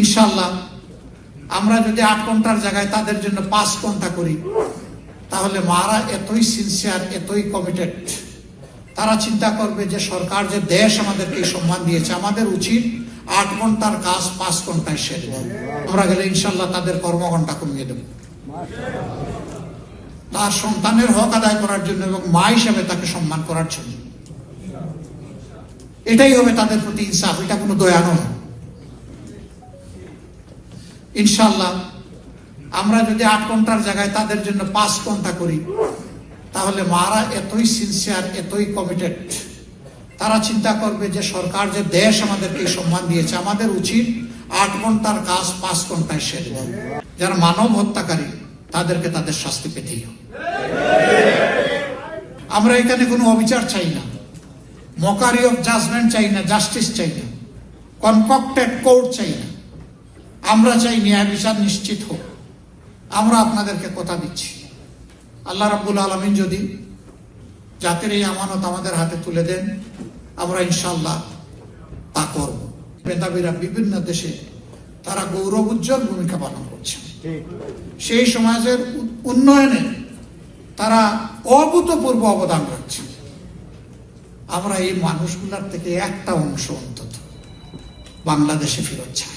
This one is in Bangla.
ইনশাল্লাহ আমরা যদি আট ঘণ্টার জায়গায় তাদের জন্য পাঁচ ঘণ্টা করি, তাহলে মারা এতই সিনসিয়ার এতই কমিটেড তারা চিন্তা করবে যে সরকার যে দেশ আমাদেরকে সম্মান দিয়েছে, আমাদের উচিত আট ঘণ্টার কাজ পাঁচ ঘন্টায় দেয় আমরা গেলে ইনশাল্লাহ তাদের কর্মঘণ্টা কমিয়ে দেব। তার সন্তানের হক আদায় করার জন্য এবং মা হিসেবে তাকে সম্মান করার জন্য। এটাই হবে তাদের প্রতি ইনসাফ, এটা কোনো দয়া নয়। ইনশাল্লাহ আমরা যদি আট ঘণ্টার জায়গায় তাদের জন্য পাঁচ ঘণ্টা করি, তাহলে মারা এতই সিনসিয়ার এতই কমিটেড তারা চিন্তা করবে যে সরকার যে দেশ আমাদেরকে সম্মান দিয়েছে, আমাদের উচিত আট ঘণ্টার কাজ পাঁচ ঘন্টায় শেষ দেয় যারা মানব হত্যাকারী, তাদেরকে তাদের শাস্তি পেতেই হবে। আমরা এখানে কোনো অবিচার চাই না মকারি অফ জাজমেন্ট চাই না জাস্টিস চাই না কনকক্টেড কোর্ট চাই না। আমরা চাই ন্যায় বিচার নিশ্চিত হোক। আমরা আপনাদেরকে কথা দিচ্ছি। আল্লাহ রাব্বুল আলমিন যদি জাতির এই আমানত আমাদের হাতে তুলে দেন, আমরা ইনশাল্লাহ তা করব। মেধাবীরা বিভিন্ন দেশে তারা গৌরব উজ্জ্বল ভূমিকা পালন করছে। সেই সমাজের উন্নয়নে তারা অভূতপূর্ব অবদান রাখছে। আমরা এই মানুষগুলার থেকে একটা অংশ অন্তত বাংলাদেশে ফেরত চাই।